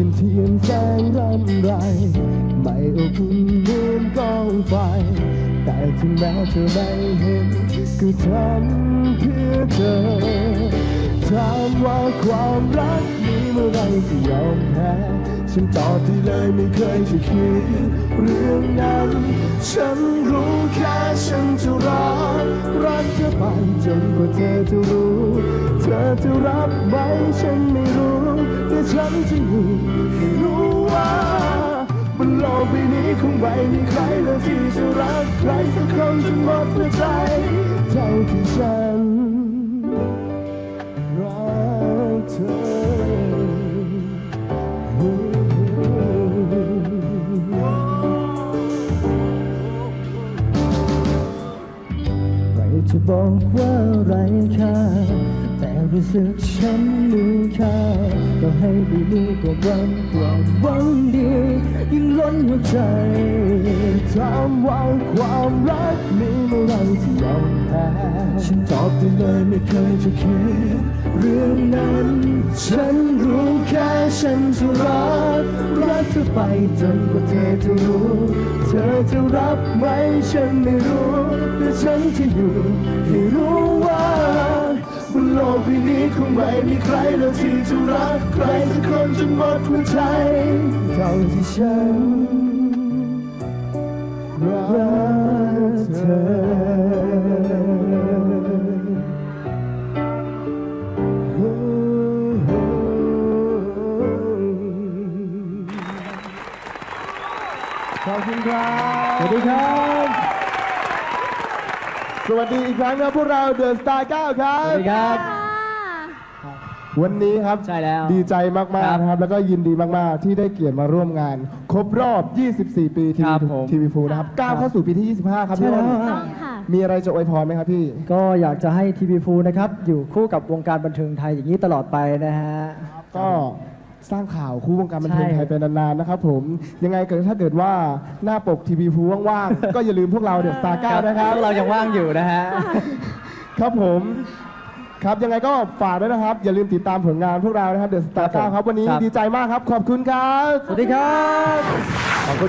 อาจเป็นเทียนแสงรำไรไม่อบอุ่นเหมือนกองไฟ แต่ถึงแม้เธอไม่เห็นก็ทำเพื่อเธอถามว่าความรักมีเมื่อไรจะยอมแพ้ ฉันตอบที่เลยไม่เคยจะคิดเรื่องนั้น ฉันรู้แค่ฉันจะรักรักเธอไปจนกว่าเธอจะรู้ เธอจะรับไหมฉันไม่รู้ แต่ฉันจะอยู่รู้ว่าบนโลกใบนี้คงไม่มีใครเลยที่จะรักใครสักคนจนหมดหัวใจเท่าที่ฉันรักเธอ จะบอกว่าไรค่า แต่รู้สึกฉันมีค่าก็ให้ได้มีความหวังความหวังดียิ่งล้นหัวใจถามว่าความรักมีเมื่อไรที่ยอมแพ้ฉันตอบได้เลยไม่เคยจะคิดเรื่องนั้น ฉันรู้แค่ฉันจะรักรักเธอไปจนกว่าเธอจะรู้ เธอจะรับไหมฉันไม่รู้แต่ฉันจะอยู่ให้รู้ว่า บนโลกใบนี้คงไม่มีใครแล้วที่จะรักใครสักคนจนหมดหัวใจเท่าที่ฉันรักเธอขอบคุณครับสวัสดีครับ สวัสดีอีกครั้งนะพวกเราเดอะสตาร์9ครัสบวัสดีครับ วันนี้ครับใช่แล้วดีใจมากครัๆบนะครับ แล้วก็ยินดีมากๆ ที่ได้เกียรติมาร่วมงาน ครบรอบ 24 ปีทีครัวีบผม ทีวีฟูนะครับก้าวเข้าสู่ปีที่ 25 ครับใช่พี่แล้อ้วนต้องค่ะ มีอะไรจะอวยพรไหมครับพี่ ก็อยากจะให้ทีวีพูนะครับ อยู่คู่กับวงการบันเทิงไทยอย่างนี้ตลอดไปนะฮะ ก็สร้างข่าวคู่วงการบันเทิงใช่ ไทยเป็นนานๆนะครับผมยังไงเกิดถ้าเกิดว่าหน้าปกทีวีฟูว่างๆ ก็อย่าลืมพวกเราเดอะสตาร์9นะครับ พวกเรายังว่างอยู่นะฮะ ครับผม ครับยังไงก็ฝากด้วยนะครับ อย่าลืมติดตามผลงานพวกเรานะครับเดอะสตาร์ครับผม9ครับวันนี้ครับ ดีใจมากครับ ขอบคุณครับ สวัสดีครับ